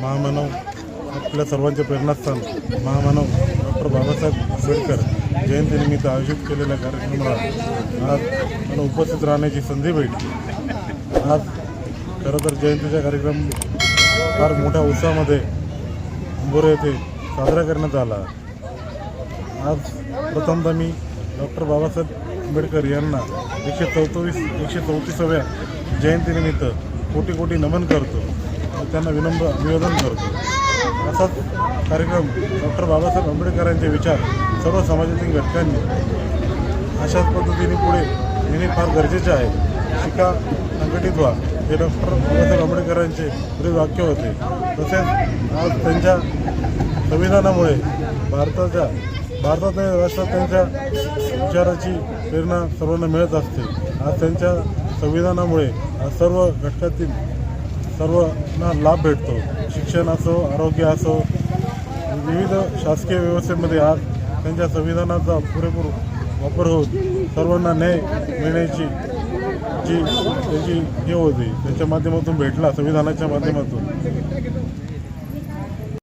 महामानव आपल्या सर्वांचे प्रेरणास्थान महामानव डॉक्टर बाबासाहेब आंबेडकर जयंतीनिमित्त आयोजित केलेल्या कार्यक्रमाला आज मला उपस्थित राहण्याची संधी भेटली. आज खरं तर जयंतीचा कार्यक्रम फार मोठ्या उत्साहामध्ये अंबोरे येथे साजरा करण्यात आला. आज प्रथमतः मी डॉक्टर बाबासाहेब आंबेडकर यांना एकशे चौतीस एकशे चौतीसाव्या जयंतीनिमित्त कोटी कोटी नमन करतो. त्यांना विनम्र निवेदन करतो. असाच कार्यक्रम डॉक्टर बाबासाहेब आंबेडकरांचे विचार सर्व समाजातील घटकांनी अशाच पद्धतीने पुढे येणे फार गरजेचे आहे. शिका संघटित व्हा. हे डॉक्टर बाबासाहेब आंबेडकरांचे वाक्य होते. तसेच आज त्यांच्या संविधानामुळे भारताच्या भारतात राष्ट्रात त्यांच्या विचाराची प्रेरणा सर्वांना मिळत असते. आज त्यांच्या संविधानामुळे आज सर्व घटकातील सर्वांना लाभ भेटतो. शिक्षण असो आरोग्य असो विविध शासकीय व्यवस्थेमध्ये आज त्यांच्या संविधानाचा पुरेपूर वापर होत सर्वांना न्याय मिळण्याची जी त्याची हे होती. त्याच्या माध्यमातून भेटला संविधानाच्या माध्यमातून.